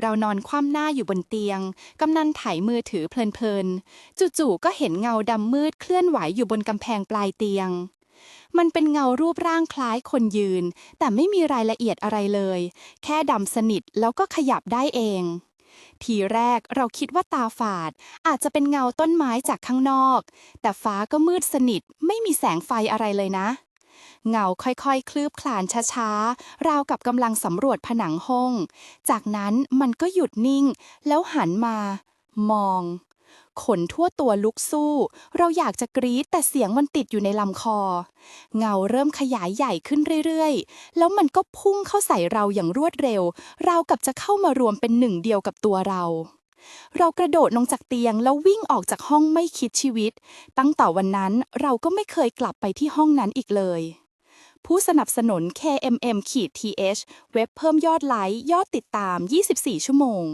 เรานอนคว่ำหน้าอยู่บนเตียง กำนันไถมือถือเพลินๆ จู่ๆ ก็เห็นเงาดำมืดเคลื่อนไหวอยู่บนกำแพงปลายเตียง มันเป็นเงารูปร่างคล้ายคนยืน แต่ไม่มีรายละเอียดอะไรเลย แค่ดำสนิทแล้วก็ขยับได้เอง ทีแรกเราคิดว่าตาฝาด อาจจะเป็นเงาต้นไม้จากข้างนอก แต่ฟ้าก็มืดสนิท ไม่มีแสงไฟอะไรเลยนะ เงาค่อยๆ คลืบคลานช้าๆ ราวกับกำลังสำรวจผนังห้อง จากนั้นมันก็หยุดนิ่ง แล้วหันมา มอง ขนทั่วตัวลุกสู้ เราอยากจะกรี๊ดแต่เสียงมันติดอยู่ในลำคอ เงาเริ่มขยายใหญ่ขึ้นเรื่อยๆ แล้วมันก็พุ่งเข้าใส่เราอย่างรวดเร็ว ราวกับจะเข้ามารวมเป็นหนึ่งเดียวกับตัวเรา เรากระโดดลงจากเตียงแล้ววิ่งออกจากห้องไม่คิดชีวิต ตั้งแต่วันนั้นเราก็ไม่เคยกลับไปที่ห้องนั้นอีกเลย ผู้สนับสนุน KMM-TH เว็บเพิ่มยอดไลค์ ยอดติดตาม 24 ชั่วโมง